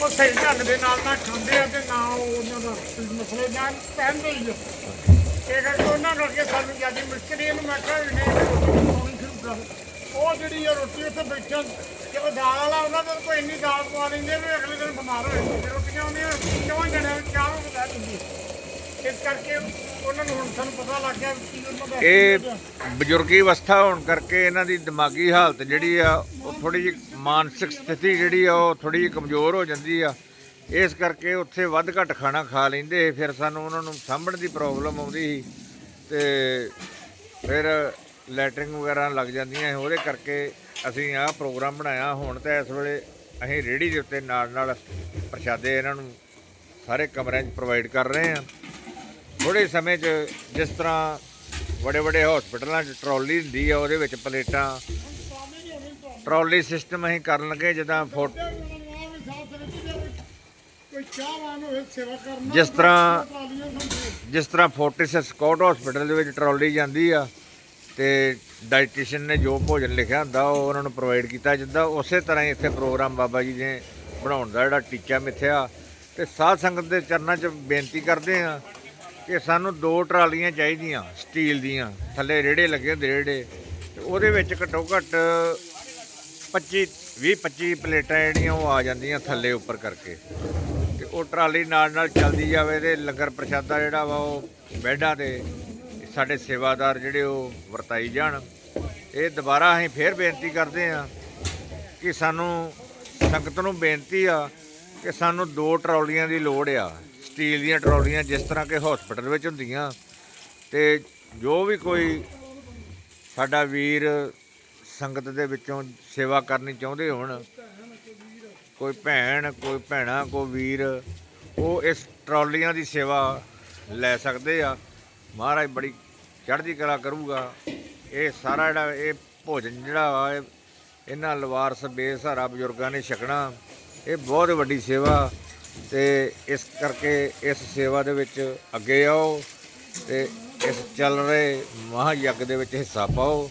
ਉਹ ਸਹੀ ਢੰਗ ਦੇ ਨਾਲ ਨਾ ਖਾਂਦੇ ਆ ਤੇ ਨਾ ਉਹ ਉਹਨਾਂ ਦਾ ਮਸਲੇ ਨਾਲ ਪਹਿਨਦੇ ਹੀ ਆ। ਇਹ ਕਰਕੇ ਉਹਨਾਂ ਨੂੰ ਅੱਗੇ ਸਾਨੂੰ ਜ਼ਿਆਦਾ ਮੁਸ਼ਕਲ ਇਹਨੂੰ ਮੈਂ ਕਿਹਾ ਵੀ ਨਹੀਂ ਰੋਟੀ ਖਾਣੀ ਸ਼ੁਰੂ ਕਰ ਉਹ ਜਿਹੜੀ ਆ ਰੋਟੀ ਉੱਥੇ ਬੈਠਣ ਜਦੋਂ ਦਾਲ ਵਾਲਾ ਉਹਨਾਂ ਦੇ ਕੋਈ ਇੰਨੀ ਦਾਲ ਪਵਾ ਲੈਂਦੇ ਵੀ ਅਗਲੇ ਦਿਨ ਬਿਮਾਰ ਹੋ ਜਾਂਦੇ ਫਿਰ ਰੋਟੀਆਂ ਉਹਦੀਆਂ ਕਿਉਂ ਜਣੇ ਚਾਹ ਨੂੰ ਬਤਾ ਦਿੰਦੀ ਇਸ ਕਰਕੇ ਉਹਨਾਂ ਨੂੰ ਹੁਣ ਸਾਨੂੰ ਪਤਾ ਲੱਗ ਗਿਆ ਵੀ ਕੀ ਉਹਨਾਂ ਦਾ ਇਹ ਬਜ਼ੁਰਗੀ ਅਵਸਥਾ ਹੋਣ ਕਰਕੇ ਇਹਨਾਂ ਦੀ ਦਿਮਾਗੀ ਹਾਲਤ ਜਿਹੜੀ ਆ ਥੋੜੀ ਜਿਹੀ ਮਾਨਸਿਕ ਸਥਿਤੀ ਜਿਹੜੀ ਆ, ਉਹ ਥੋੜੀ ਜਿਹੀ ਕਮਜ਼ੋਰ ਹੋ ਜਾਂਦੀ ਆ। ਇਸ ਕਰਕੇ ਉੱਥੇ ਵੱਧ ਘੱਟ ਖਾਣਾ ਖਾ ਲੈਂਦੇ ਫਿਰ ਸਾਨੂੰ ਉਹਨਾਂ ਨੂੰ ਸਾਂਭਣ ਦੀ ਪ੍ਰੋਬਲਮ ਆਉਂਦੀ ਸੀ ਤੇ ਫਿਰ ਲੈਟਰਿੰਗ ਵਗੈਰਾ ਲੱਗ ਜਾਂਦੀਆਂ ਸੀ। ਉਹਦੇ ਕਰਕੇ ਅਸੀਂ ਆਹ ਪ੍ਰੋਗਰਾਮ ਬਣਾਇਆ। ਹੁਣ ਤਾਂ ਇਸ ਵੇਲੇ ਅਸੀਂ ਰੇੜੀ ਦੇ ਉੱਤੇ ਨਾਲ ਨਾਲ ਪ੍ਰਸ਼ਾਦੇ ਇਹਨਾਂ ਨੂੰ ਸਾਰੇ ਕਮਰਿਆਂ 'ਚ ਪ੍ਰੋਵਾਈਡ ਕਰ ਰਹੇ ਹਾਂ। ਥੋੜੇ ਸਮੇਂ 'ਚ ਜਿਸ ਤਰ੍ਹਾਂ ਵੱਡੇ ਵੱਡੇ ਹਸਪੀਟਲਾਂ 'ਚ ਟਰਾਲੀ ਹੁੰਦੀ ਆ, ਉਹਦੇ ਵਿੱਚ ਪਲੇਟਾਂ ਟਰਾਲੀ ਸਿਸਟਮ ਅਸੀਂ ਕਰਨ ਲੱਗੇ ਜਿੱਦਾਂ ਫੋਟ ਜਿਸ ਤਰ੍ਹਾਂ ਜਿਸ ਤਰ੍ਹਾਂ ਫੋਰਟਿਸ ਸਕਾਟ ਹਸਪੀਟਲ ਦੇ ਵਿੱਚ ਟਰਾਲੀ ਜਾਂਦੀ ਆ ਤੇ ਡਾਈਟੀਸ਼ੀਅਨ ਨੇ ਜੋ ਭੋਜਨ ਲਿਖਿਆ ਹੁੰਦਾ ਉਹ ਉਹਨਾਂ ਨੂੰ ਪ੍ਰੋਵਾਈਡ ਕੀਤਾ ਜਿੱਦਾਂ ਉਸੇ ਤਰ੍ਹਾਂ ਹੀ ਇੱਥੇ ਪ੍ਰੋਗਰਾਮ ਬਾਬਾ ਜੀ ਨੇ ਬਣਾਉਣ ਦਾ ਜਿਹੜਾ ਟੀਚਾ ਮਿੱਥਿਆ। ਤੇ ਸਾਧ ਸੰਗਤ ਦੇ ਚਰਨਾਂ 'ਚ ਬੇਨਤੀ ਕਰਦੇ ਆ ਕਿ ਸਾਨੂੰ ਦੋ ਟਰਾਲੀਆਂ ਚਾਹੀਦੀਆਂ ਸਟੀਲ ਦੀਆਂ ਥੱਲੇ ਰੇੜੇ ਲੱਗੇ ਹੁੰਦੇ ਰੇੜੇ ਉਹਦੇ ਵਿੱਚ ਘੱਟੋ ਘੱਟ 25 20 25 ਪਲੇਟਾਂ ਜਿਹੜੀਆਂ ਉਹ ਆ ਜਾਂਦੀਆਂ ਥੱਲੇ ਉੱਪਰ ਕਰਕੇ। ਤੇ ਉਹ ਟਰਾਲੀ ਨਾਲ ਨਾਲ ਚੱਲਦੀ ਜਾਵੇ ਤੇ ਲੰਗਰ ਪ੍ਰਸ਼ਾਦਾ ਜਿਹੜਾ ਵਾ ਉਹ ਬੈੱਡਾਂ ਤੇ ਸਾਡੇ ਸੇਵਾਦਾਰ ਜਿਹੜੇ ਉਹ ਵਰਤਾਈ ਜਾਣ। ਇਹ ਦੁਬਾਰਾ ਅਸੀਂ ਫੇਰ ਬੇਨਤੀ ਕਰਦੇ ਆ ਕਿ ਸਾਨੂੰ ਸੰਗਤ ਨੂੰ ਬੇਨਤੀ ਆ ਕਿ ਸਾਨੂੰ ਦੋ ਟਰਾਲੀਆਂ ਦੀ ਲੋੜ ਆ। ਸਟੀਲ ਦੀਆਂ ਟਰਾਲੀਆਂ ਜਿਸ ਤਰ੍ਹਾਂ ਕਿ ਹਸਪੀਟਲ ਵਿੱਚ ਹੁੰਦੀਆਂ ਤੇ ਜੋ ਵੀ ਕੋਈ ਸਾਡਾ ਵੀਰ ਸੰਗਤ ਦੇ ਵਿੱਚੋਂ ਸੇਵਾ ਕਰਨੀ ਚਾਹੁੰਦੇ ਹੋਣ। ਕੋਈ ਭੈਣ, ਕੋਈ ਭੈਣਾ, ਕੋਈ ਵੀਰ, ਉਹ ਇਸ ਟਰਾਲੀਆਂ ਦੀ ਸੇਵਾ ਲੈ ਸਕਦੇ ਆ। ਮਹਾਰਾਜ ਬੜੀ ਚੜ੍ਹਦੀ ਕਲਾ ਕਰੂਗਾ। ਇਹ ਸਾਰਾ ਜਿਹੜਾ, ਇਹ ਭੋਜਨ ਜਿਹੜਾ ਵਾ ਇਹਨਾਂ ਲਵਾਰਸ ਬੇਸਹਾਰਾ ਬਜ਼ੁਰਗਾਂ ਨੇ ਛਕਣਾ। ਇਹ ਬਹੁਤ ਵੱਡੀ ਸੇਵਾ ਤੇ ਇਸ ਕਰਕੇ ਇਸ ਸੇਵਾ ਦੇ ਵਿੱਚ ਅੱਗੇ ਆਓ ਤੇ ਇਸ ਚੱਲ ਰਹੇ ਮਹਾਯੱਗ ਦੇ ਵਿੱਚ ਹਿੱਸਾ ਪਾਓ।